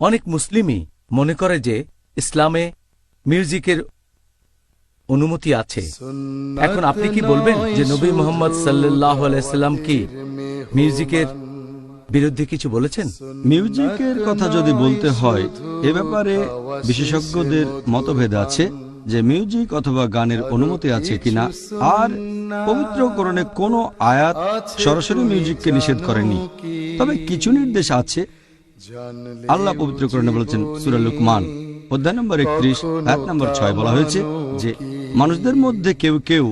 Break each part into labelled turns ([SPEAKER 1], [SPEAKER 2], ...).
[SPEAKER 1] অনেক মুসলিমই মনে করে যে ইসলামে মিউজিকের অনুমতি আছে। এখন আপনি কি বলবেন যে নবী মোহাম্মদ সাল্লাহ আলাইসাল্লাম কি মিউজিকের বিরুদ্ধে কিছু বলেছেন?
[SPEAKER 2] মিউজিকের কথা যদি বলতে হয় এ ব্যাপারে বিশেষজ্ঞদের মতভেদ আছে যে মিউজিক অথবা গানের অনুমতি আছে কিনা। আর পবিত্র পবিত্রকরণে কোনো আয়াত সরাসরি মিউজিককে নিষেধ করেনি। তবে কিছু নির্দেশ আছে আল্লাহ পবিত্রকরণে বলেছেন সুরা লুকমান, অধ্যায় নম্বর একত্রিশ এক নম্বর ছয় বলা হয়েছে যে, মানুষদের মধ্যে কেউ কেউ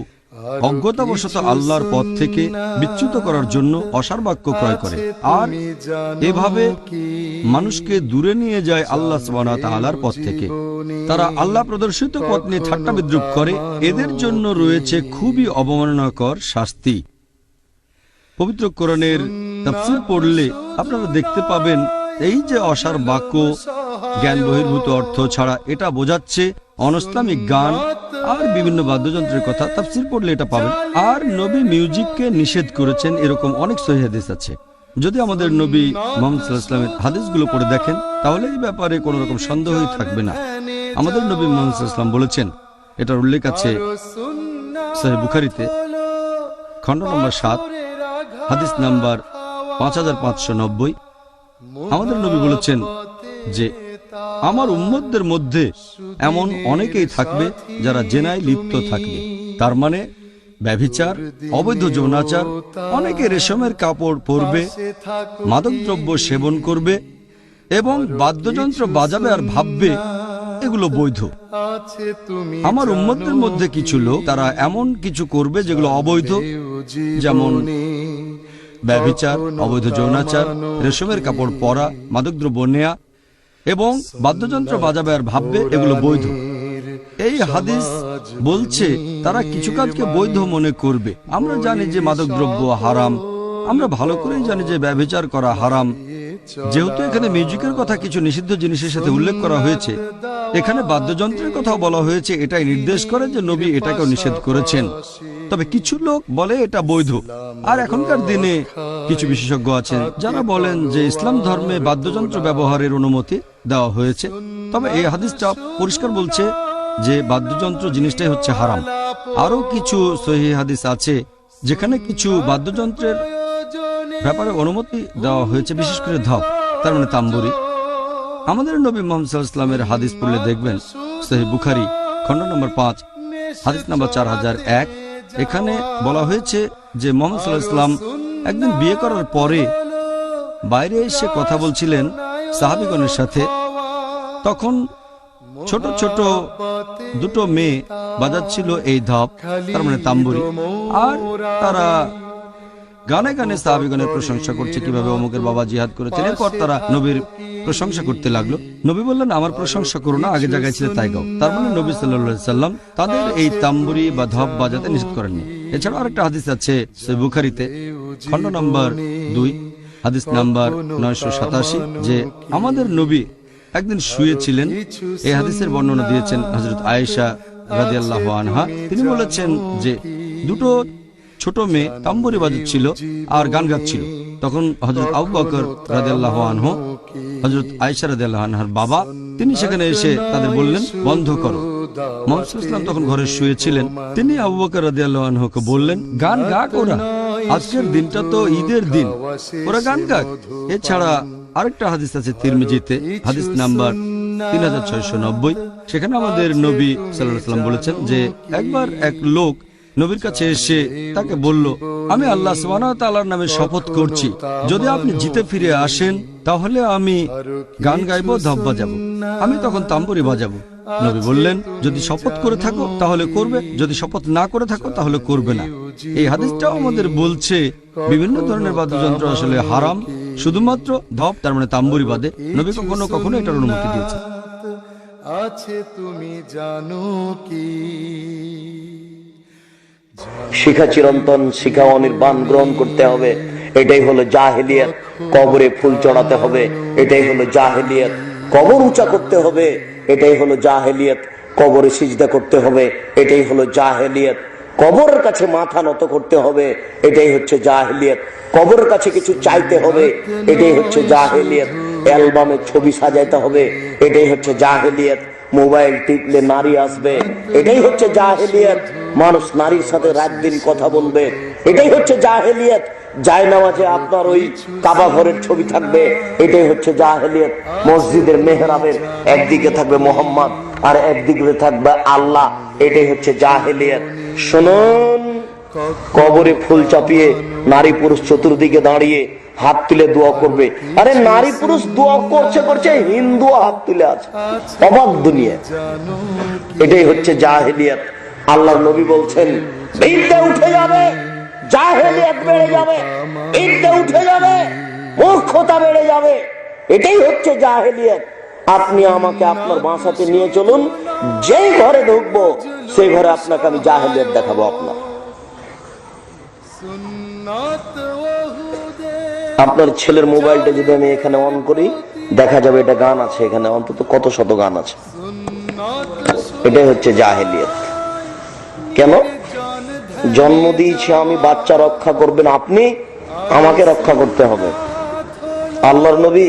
[SPEAKER 2] অজ্ঞতাবশত আল্লাহর পথ থেকে বিচ্যুত করার জন্য অসার বাক্য ক্রয় করে। আর এভাবে মানুষকে দূরে নিয়ে যায় আল্লাহ আল্লাহর পথ থেকে। তারা আল্লাহ প্রদর্শিত পথ নিয়ে ঠাট্টা বিদ্রুপ করে। এদের জন্য রয়েছে খুবই অবমাননাকর শাস্তি। পবিত্র কোরআনের তাফসীর পড়লে আপনারা দেখতে পাবেন এই যে অসার বাক্য, জ্ঞান বহির্ভূত অর্থ ছাড়া এটা বোঝাচ্ছে অনইসলামিক গান আর বিভিন্ন বাদ্যযন্ত্রের কথা। তাফসির পড়লে এটা পাবেন। আর নবী মিউজিককে নিষেধ করেছেন, এরকম অনেক সহি হাদিস আছে। যদি আমাদের নবী মোহাম্মদ ওয়াসাল্লামের হাদিসগুলো পড়ে দেখেন, তাহলে এই ব্যাপারে কোনো রকম সন্দেহই থাকবে না। আমাদের নবী মোহাম্মদ বলেছেন, এটার উল্লেখ আছে সহি বুখারিতে, খণ্ড নম্বর সাত, হাদিস নাম্বার পাঁচ হাজার পাঁচশো নব্বই। আমাদের নবী বলেছেন যে আমার উম্মতদের মধ্যে এমন অনেকেই থাকবে যারা জেনায় লিপ্ত থাকবে। তার মানে ব্যভিচার, অবৈধ যৌনাচার, অনেকে রেশমের কাপড় পরবে, মাদকদ্রব্য সেবন করবে এবং বাদ্যযন্ত্র বাজাবে আর ভাববে, এগুলো বৈধ। আমার উম্মতদের মধ্যে কিছু লোক, তারা এমন কিছু করবে যেগুলো অবৈধ, যেমন ব্যভিচার, অবৈধ যৌনাচার, রেশমের কাপড় পরা, মাদকদ্রব্য নেয়া এবং বাদ্যযন্ত্র বাজাবে আর ভাববে এগুলো বৈধ। এই হাদিস বলছে, তারা কিছু কাজকে বৈধ মনে করবে। আমরা জানি যে মাদকদ্রব্য হারাম। আমরা ভালো করেই জানি যে ব্যভিচার করা হারাম। যেহেতু এখানে মিউজিকের কথা কিছু নিষিদ্ধ জিনিসের সাথে উল্লেখ করা হয়েছে, এখানে বাদ্যযন্ত্রের কথাও বলা হয়েছে। এটাই নির্দেশ করে যে নবী এটাকেও নিষেধ করেছেন। তবে কিছু লোক বলে এটা বৈধ। আর এখনকার দিনে কিছু বিশেষজ্ঞ আছেন, যারা বলেন যে ইসলাম ধর্মে বাদ্যযন্ত্র ব্যবহারের অনুমতি দেওয়া হয়েছে। তবে এই হাদিসটা পরিষ্কার বলছে যে বাদ্যযন্ত্র জিনিসটাই হচ্ছে হারাম। আরও কিছু সহি হাদিস আছে, যেখানে কিছু বাদ্যযন্ত্রের ব্যাপারে অনুমতি দেওয়া হয়েছে, বিশেষ করে ধপ, তার মানে তাম্বুরি। আমাদের নবী মোহাম্মদ ওয়াসাল্লামের হাদিস পড়লে দেখবেন সহি বুখারি খণ্ড নম্বর পাঁচ, হাদিস নম্বর চার হাজার এক এখানে বলা হয়েছে যে মোহাম্মদ সাল্লাহ ইসলাম একদিন বিয়ে করার পরে বাইরে এসে কথা বলছিলেন সাহাবিগণের সাথে। তখন ছোট ছোট দুটো মেয়ে বাজাচ্ছিল এই ধপ, তার মানে তাম্বুরি। আর তারা গানে গানে সাহাবিগণের প্রশংসা করছে কীভাবে অমুকের বাবা জিহাদ করেছেন। এরপর তারা নবীর প্রশংসা করতে লাগল। নবী বললেন, আমার প্রশংসা করো না, আগে জায়গায় ছিল তাই গাও। তার মানে নবী সাল্লা সাল্লাম তাদের এই তাম্বুরি বা ধপ বাজাতে নিষেধ করেননি। এছাড়াও আরেকটা হাদিস আছে বুখারিতে, খণ্ড নম্বর দুই, হাদিস নাম্বার নয়শো সাতাশি, যে আমাদের নবী একদিন শুয়েছিলেন, এই হাদিসের বর্ণনা দিয়েছেন হজরত আয়েশা রাদিয়াল্লাহ আনহা। তিনি বলেছেন যে দুটো ছোট মেয়ে তাম্বুরি বাজাচ্ছিল আর গান গাচ্ছিল। তখন হজরত আবু বকর হজরত আয়েশা রাদিয়াল্লাহ আনহার বাবা, তিনি সেখানে এসে তাদের বললেন, বন্ধ করো। মোহাম্মদ তখন ঘরে শুয়েছিলেন। তিনি আবু বকর রাদিয়াল্লাহ আনহুকে বললেন, গান গাক ওরা। আজকের দিনটা তো ঈদের দিন। ওরা গান গাক। এছাড়া আরেকটা হাদিস আছে তিরমিজিতে, হাদিস নাম্বার তিন হাজার ছয়শো নব্বই। সেখানে আমাদের নবী সাল্লাহ বলেছেন যে, একবার এক লোক নবীর কাছে এসে তাকে বলল, আমি আল্লাহ তাআলার নামে শপথ করছি। যদি আপনি জিতে ফিরে আসেন, তাহলে আমি গান গাইবো, ধপ বাজাবো। আমি তখন তাম্বুরি বাজাবো। নবী বললেন, যদি শপথ করে থাকো, তাহলে করবে। যদি শপথ না করে থাকো, তাহলে করবে না। এই হাদিসটাও আমাদের বলছে, বিভিন্ন ধরনের বাদ্যযন্ত্র আসলে হারাম। শুধুমাত্র ধপ, তার মানে তাম্বুরি বাদে। নবী কখনো কখনো এটার অনুমতি দিয়েছে
[SPEAKER 3] আছে তুমি জানো কি?
[SPEAKER 4] শিখা চিরন্তন, শিখা অনির্বাণ গ্রহণ করতে হবে। এটাই হলো জাহেলিয়াত। কবরে ফুল চড়াতে হবে। এটাই হলো জাহেলিয়াত। কবর উঁচা করতে হবে। এটাই হলো জাহেলিয়াত। কবরে সিজদা করতে হবে। এটাই হলো জাহেলিয়াত। কবরের কাছে মাথা নত করতে হবে। এটাই হচ্ছে জাহেলিয়াত। কবরের কাছে কিছু চাইতে হবে। এটাই হচ্ছে জাহেলিয়াত। অ্যালবামে ছবি সাজাইতে হবে। এটাই হচ্ছে জাহেলিয়াত। মোবাইল টিপলে নারী আসবে। এটাই হচ্ছে জাহেলিয়াত। মানুষ নারীর সাথে রাত দিন কথা বলবে। এটাই হচ্ছে জাহেলিয়াত। কবরে ফুল চাপিয়ে নারী পুরুষ চতুর্দিকে দাঁড়িয়ে হাত তুলে দোয়া করবে। আরে নারী পুরুষ দোয়া করছে করছে হিন্দু হাত তুলে আছে। অবাক দুনিয়া। এটাই হচ্ছে জাহেলিয়াত। আল্লাহ নবী বলছেন, বিদ্যা উঠে যাবে জাহেলিয়াত বেড়ে যাবে, বিদ্যা উঠে যাবে, মূর্খতা বেড়ে যাবে। এটাই হচ্ছে জাহেলিয়াত। আপনি আমাকে আপনার বাসাতে নিয়ে চলুন, যেই ঘরে ঢুকবো, সেই ঘরে আপনাকে আমি জাহেলিয়াত দেখাবো আপনার। আপনার ছেলের মোবাইলটা যদি আমি এখানে অন করি, দেখা যাবে এটা গান আছে এখানে, অন্তত কত শত গান আছে। এটাই হচ্ছে জাহেলিয়ত। কেন? জন্ম দিয়েছি আমি, বাচ্চা রক্ষা করবেন আপনি, আমাকে রক্ষা করতে হবে। আল্লাহর নবী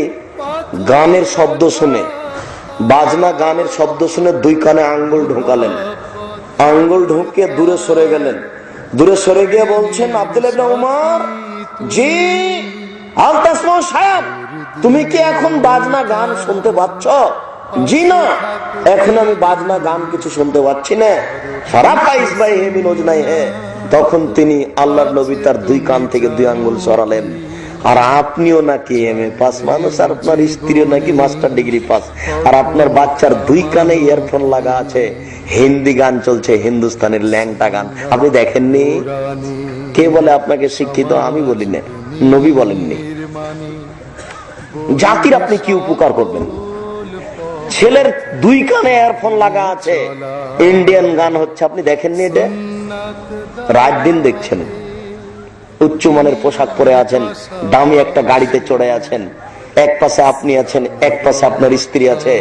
[SPEAKER 4] গানের শব্দ শুনে, বাজনা গানের শব্দ শুনে দুই কানে আঙ্গুল ঢোকালেন। আঙ্গুল ঢুকে দূরে সরে গেলেন। দূরে সরে গিয়ে বলছেন, আব্দুল উমর, জি আল তাসমা সাহেব, তুমি কি এখন বাজনা গান শুনতে পাচ্ছ? জি না। এখন আমি বাজনা গান কিছু শুনতে পাচ্ছি না। তখন তিনি আল্লাহর নবী তার দুই কান থেকে দুই আঙ্গুল সরালেন। আর আপনিও নাকি এম এ পাস, মানুষ, আর আপনার স্ত্রীও নাকি মাস্টার ডিগ্রি পাস। আর আপনার বাচ্চার দুই কানে ইয়ারফোন লাগা আছে। হিন্দি গান চলছে, হিন্দুস্তানের ল্যাংটা গান। আপনি দেখেননি? কে বলে আপনাকে শিক্ষিত? আমি বলি না। নবী বলেননি। জাতির আপনি কি উপকার করবেন? ছেলের দুই কানে এয়ারফোন লাগা আছে। ইন্ডিয়ান গান হচ্ছে, আপনি দেখেননি এটা? রাত দিন দেখছেন। উচ্চমানের পোশাক পরে আছেন, দামি একটা গাড়িতে চড়ে আছেন। এক পাশে আপনি আছেন, এক পাশে আপনার স্ত্রী আছে,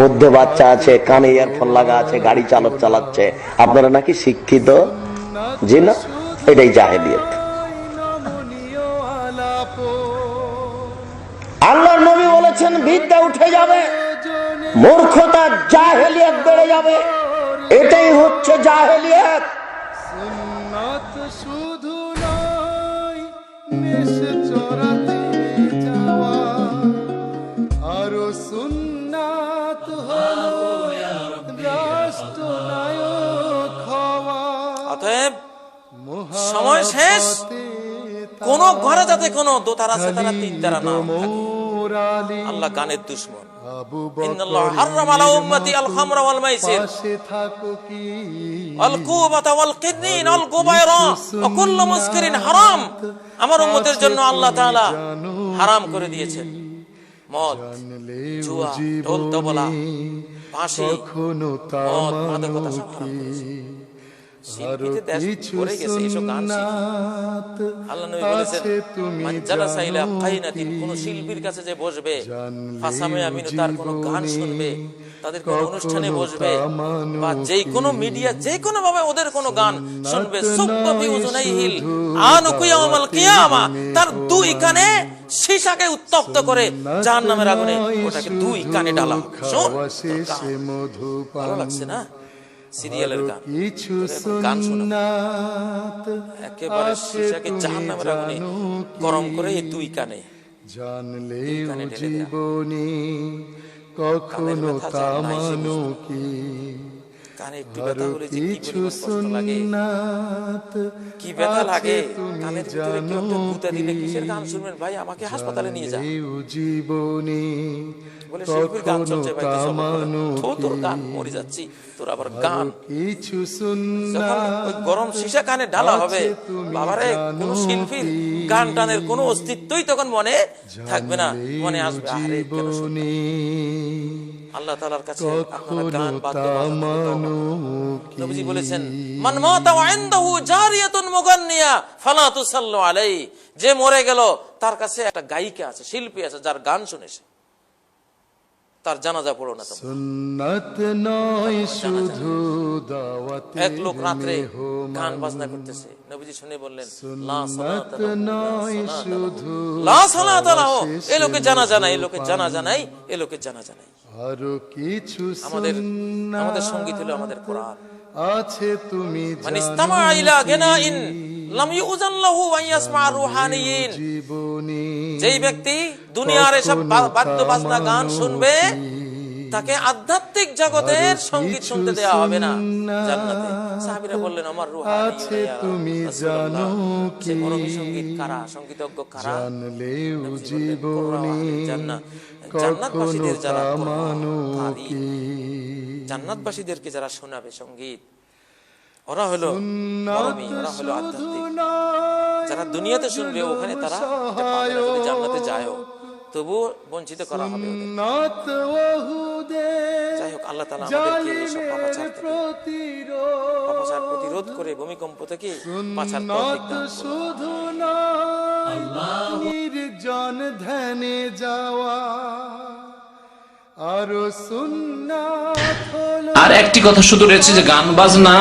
[SPEAKER 4] মধ্যে বাচ্চা আছে, কানে ইয়ারফোন লাগা আছে, গাড়ি চালক চালাচ্ছে। আপনারা নাকি শিক্ষিত? জি না, এটাই জাহেলিয়ত। আল্লাহর নবী বলেছেন, বিদ্যা উঠে যাবে। মূর্খতা জাহেলিয়াত বেড়ে যাবে। এটাই হচ্ছে জাহেলিয়াত।
[SPEAKER 3] শুধু নয় মেষ চড়াতে যাওয়া। আরও সুন্নাত হলো রাষ্ট্রনায়ক হওয়া।
[SPEAKER 5] অতএব সময় শেষ। কোন ঘরে যাতে কোনো দোতারা সেতারা তিন তারা না। আল্লাহ গানের দুশ্মন। ইন্নাল্লাহ হাররাম আলা উম্মতি আল খামরা ওয়াল মাইসির।
[SPEAKER 3] থাকো কি?
[SPEAKER 5] আল কুবাতা ওয়াল কিদনিন আল গুবায়রা ওয়া কুল্লু মুসকিরিন হারাম। আমার উম্মতের জন্য আল্লাহ তাআলা হারাম করে দিয়েছেন। মদ জুয়া ঢোল তবলা বাঁশি
[SPEAKER 3] কখনো
[SPEAKER 5] মদ আল্লাহ নবী বলেছেন কোন শিল্পীর কাছে যে বসবে ফাসামে আমিনু তার কোন গান শুনবে তাদের কোন অনুষ্ঠানে বসবে বা যে কোনো মিডিয়া যে কোনো ভাবে ওদের কোন গান শুনবে কিয়ামা তার দুই কানে সীসাকে উত্তপ্ত করে জাহান্নামের আগুনে ওটাকে দুই কানে ডালা শোন ভালো লাগছে না? সিরিয়ালের গান।
[SPEAKER 3] কিছু
[SPEAKER 5] গান
[SPEAKER 3] সুন্নাত
[SPEAKER 5] একেবারে সীসাকে জাহান্নামের আগুনে গরম করে এই দুই কানে।
[SPEAKER 3] জানলে। জীবনে কখনো তামানো কি?
[SPEAKER 5] কানে একটু ব্যথা হলে যে কি পরিমাণ লাগে। কি ব্যথা লাগে? কানের ভিতরে কেউ একটা গুঁতা দিলে কিসের গান শুনবেন? ভাই আমাকে হাসপাতালে নিয়ে যা
[SPEAKER 3] জানলেও জীবনে
[SPEAKER 5] বলে শিল্পীর গান
[SPEAKER 3] কখনো
[SPEAKER 5] চলছে ভাই তোর গান মরে যাচ্ছি। তোর আবার গান।
[SPEAKER 3] কিছু
[SPEAKER 5] ওই গরম সীসা কানে ঢালা হবে বাবারে কোন শিল্পীর গান টানের কোনো অস্তিত্বই তখন মনে থাকবে না। মনে আসবে আরে কেন আল্লাহ তাআলার কাছে আপনারা গান বাদ্য বাজাতে
[SPEAKER 3] তামানো
[SPEAKER 5] তওবা নবীজি বলেছেন মান মাতা ওয়া ইনদাহু জারিয়াতুন মুগান্নিয়া ফালা তুসাল্লু আলাইহি। যে মরে গেল তার কাছে একটা গায়িকা আছে শিল্পী আছে যার গান শুনেছে। তার জানাজা পড়ো না
[SPEAKER 3] সুন্নত নয় শুধু দাওয়াতে
[SPEAKER 5] এক লোক রাত্রে গান বাজনা করতেছে। নবীজি শুনে বললেন লা সালাতা
[SPEAKER 3] নয়। শুধু
[SPEAKER 5] লা সালাতা লাহু। এ লোকে জানা জানাই এ লোকে জানা জানাই এ লোকে জানা জানাই
[SPEAKER 3] আরও কিছু
[SPEAKER 5] আমাদের আমাদের সংগীত হলো আমাদের কোরআন।
[SPEAKER 3] আছে তুমি
[SPEAKER 5] মানে ইস্তামা ইলা গিনাইন লাম যেই ব্যক্তি দুনিয়ার এসব গান শুনবে তাকে আধ্যাত্মিক জগতের সংগীত শুনতে দেওয়া হবে না। জান্নাতে। সাহাবীরা বললেন আমার রুহানি
[SPEAKER 3] আছে তুমি জানো কি?
[SPEAKER 5] সংগীত কারা? সঙ্গীতজ্ঞ কারা?
[SPEAKER 3] জানলেও জীবনী
[SPEAKER 5] জান্নাতবাসীদের যারা জান্নাতবাসীদেরকে যারা শোনাবে সংগীত ওরা হলো ওরা হলো আধ্যাত্মিক। যারা দুনিয়াতে শুনবে ওখানে তারা জান্নাতে যায়ও। তবু বঞ্চিত করা হবে যাই হোক আল্লাহ তালা আমাদেরকে পাপাচার
[SPEAKER 3] প্রতিরোধ।
[SPEAKER 5] পাপাচার প্রতিরোধ করে ভূমিকম্প থেকে
[SPEAKER 3] শুধু নির্জন ধ্যানে যাওয়া। আর
[SPEAKER 6] একটি কথা শুধু রয়েছে যে গান বাজনা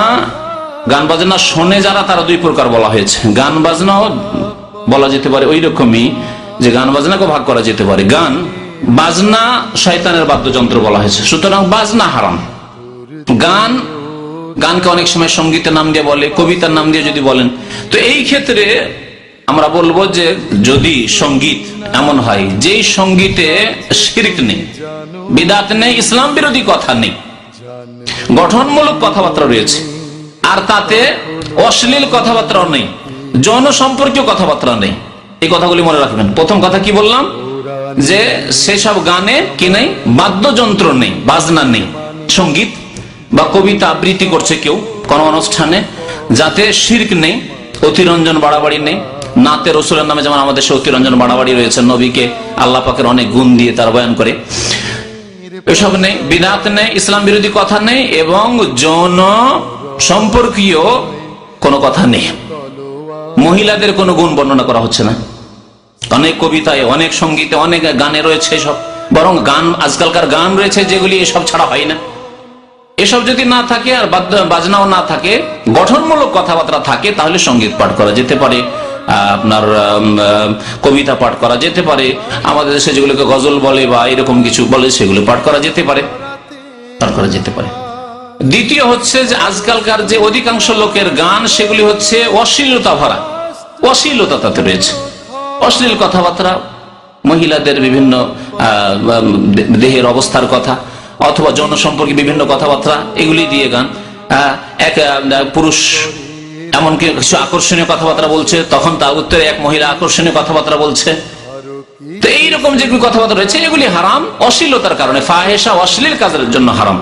[SPEAKER 6] গান বাজনা শোনে যারা, তারা দুই প্রকার বলা হয়েছে। গান বাজনাও বলা যেতে পারে ওই রকমই যে গান বাজনাকে ভাগ করা যেতে পারে। গান, বাজনা শয়তানের বাদ্যযন্ত্র বলা হয়েছে। সুতরাং বাজনা হারাম। গান, গানকে অনেক সময় সঙ্গীতের নাম দিয়ে বলে, কবিতার নাম দিয়ে যদি বলেন। তো এই ক্ষেত্রে আমরা বলব যে যদি সংগীত এমন হয়, যেই সঙ্গীতে শিরিক নেই, বিদাত নেই, ইসলাম বিরোধী কথা নেই, গঠনমূলক কথাবার্তা রয়েছে আর তাতে অশ্লীল কথাবার্তাও নেই, জনসম্পর্কীয় কথাবার্তা নেই। এই কথাগুলি মনে রাখবেন। প্রথম কথা কি বললাম? যে সেসব গানে কি নেই? বাদ্যযন্ত্র নেই, বাজনা নেই। সংগীত বা কবিতা আবৃত্তি করছে কেউ কোন অনুষ্ঠানে যাতে শির্ক নেই, অতিরঞ্জন বাড়াবাড়ি নেই। নাতে রসুলের নামে যেমন আমাদের সে অতিরঞ্জন বাড়াবাড়ি রয়েছে, নবীকে আল্লাহ পাকের অনেক গুণ দিয়ে তার বয়ান করে। এসব নেই, বিদাত নেই, ইসলাম বিরোধী কথা নেই এবং যৌন সম্পর্কীয় কোনো কথা নেই। মহিলাদের কোনো গুণ বর্ণনা করা হচ্ছে না। অনেক কবিতায়, অনেক সঙ্গীতে, অনেক গানে রয়েছে সব বরং গান, আজকালকার গান রয়েছে যেগুলি এসব ছাড়া হয় না। এসব যদি না থাকে আর বাজনাও না থাকে, গঠনমূলক কথাবার্তা থাকে, তাহলে সংগীত পাঠ করা যেতে পারে, আপনার কবিতা পাঠ করা যেতে পারে, আমাদের দেশে যেগুলোকে গজল বলে বা এরকম কিছু বলে সেগুলো পাঠ করা যেতে পারে, পাঠ করা যেতে পারে। দ্বিতীয় হচ্ছে যে আজকালকার যে অধিকাংশ লোকের গান, সেগুলি হচ্ছে অশ্লীলতা ভরা। অশ্লীলতা তাতে রয়েছে। অশ্লীল কথাবার্তা মহিলাদের বিভিন্ন দেহের অবস্থার কথা, অথবা যৌন সম্পর্কে বিভিন্ন কথাবার্তা, এগুলি দিয়ে গান। এক পুরুষ এমনকি কিছু আকর্ষণীয় কথাবার্তা বলছে, তখন তার উত্তরে এক মহিলা আকর্ষণীয় কথাবার্তা বলছে। তো এইরকম যেগুলি কথাবার্তা রয়েছে, এগুলি হারাম। অশ্লীলতার কারণে ফাহেসা অশ্লীল কাজের জন্য হারাম।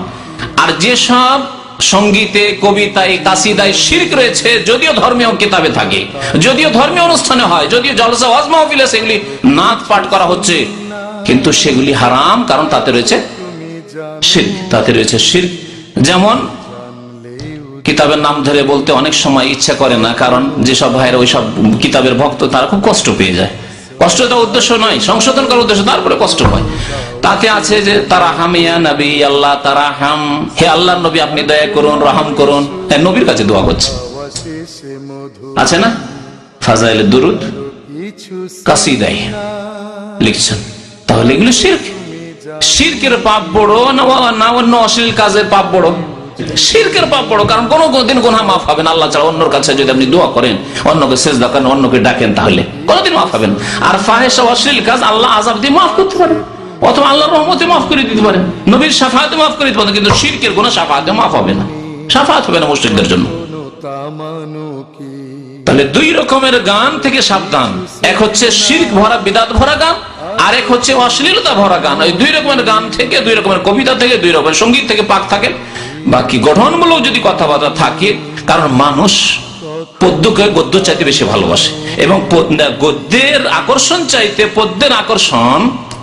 [SPEAKER 6] আর যেসব সঙ্গীতে, কবিতায় কাসিদায় শির্ক রয়েছে, যদিও ধর্মীয় কিতাবে থাকে, যদিও ধর্মীয় অনুষ্ঠানে হয়, যদিও জলসা, ওয়াজ মাহফিলে সেগুলি নাচ পাঠ করা হচ্ছে, কিন্তু সেগুলি হারাম, কারণ তাতে রয়েছে শির্ক, তাতে রয়েছে শির্ক। যেমন কিতাবের নাম ধরে বলতে অনেক সময় ইচ্ছা করে না, কারণ যেসব ভাইয়ের ওইসব কিতাবের ভক্ত, তারা খুব কষ্ট পেয়ে যায়। কষ্ট তো উদ্দেশ্য নয়, সংশোধন করার উদ্দেশ্য, তারপরে কষ্ট হয়। তাতে আছে যে তারা হামিয়া নবী, আল্লাহ তারা হাম হে আল্লাহ নবী, আপনি দয়া করুন, রহম করুন। নবীর কাছে দোয়া করছে। আছে না? ফাজাইল দুরুদ কাসিদাই। লিখছেন। তাহলে এগুলো শির্ক। শিরকের পাপ বড় না অন্য অশ্লীল কাজের পাপ বড়? শিরকের পাপ বড় কারণ কোনো দিন গোনা মাফ হবে না। আল্লাহ ছাড়া অন্যর কাছে যদি আপনি দোয়া করেন, অন্যকে শেষ করেন, অন্যকে ডাকেন, তাহলে কোনোদিন মাফ হবেন আর ফাহেসা অশ্লীল কাজ আল্লাহ আজাব দিয়ে মাফ করতে পারেন অথবা আল্লাহর রহমতে মাফ করে দিতে পারেন নবীর সাফাতে মাফ করে দিতে পারেন কিন্তু শিরকের কোনো সাফাতে মাফ হবে না। সাফাত হবে না মুসলিমদের জন্য। তাহলে দুই রকমের গান থেকে সাবধান। এক হচ্ছে শির্ক ভরা, বিদাত ভরা গান আর এক হচ্ছে অশ্লীলতা ভরা গান। ওই দুই রকমের গান থেকে, দুই রকমের কবিতা থেকে, দুই রকমের সংগীত থেকে পাক থাকে বাকি গঠনমূলক যদি কথাবার্তা থাকে, কারণ মানুষ পদ্যকে গদ্য চাইতে বেশি ভালোবাসে এবং গদ্যের আকর্ষণ চাইতে পদ্যের আকর্ষণ,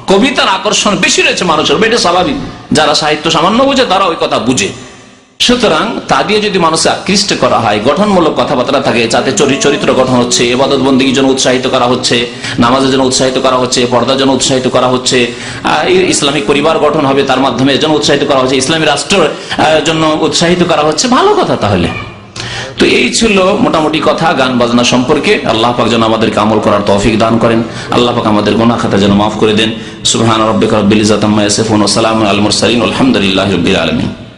[SPEAKER 6] কবিতার আকর্ষণ বেশি রয়েছে মানুষের। এটা স্বাভাবিক। যারা সাহিত্য সামান্য বুঝে তারা ওই কথা বুঝে। সুতরাং তা দিয়ে যদি মানুষকে আকৃষ্ট করা হয়, গঠনমূলক কথাবার্তা থাকে, যাতে চরি- চরিত্র গঠন হচ্ছে এবাদত বন্দীর জন্য উৎসাহিত করা হচ্ছে নামাজের জন্য উৎসাহিত করা হচ্ছে পর্দার জন্য উৎসাহিত করা হচ্ছে ইসলামিক পরিবার গঠন হবে, তার মাধ্যমে এর জন্য উৎসাহিত করা হচ্ছে, ইসলামী রাষ্ট্রের জন্য উৎসাহিত করা হচ্ছে, ভালো কথা তাহলে। তো এই ছিল মোটামুটি কথা, গান বাজনা সম্পর্কে। আল্লাহ পাক যেন আমাদেরকে আমল করার তৌফিক দান করেন। আল্লাহ পাক আমাদের গুনাহ খাতা যেন মাফ করে দেন। সুবহান রব্বিকা রব্বিল ইজ্জাতি আম্মা ইয়াসিফুন ওয়া সালামুন আল মুরসালিন। আলহামদুলিল্লাহি রাব্বিল আলামিন।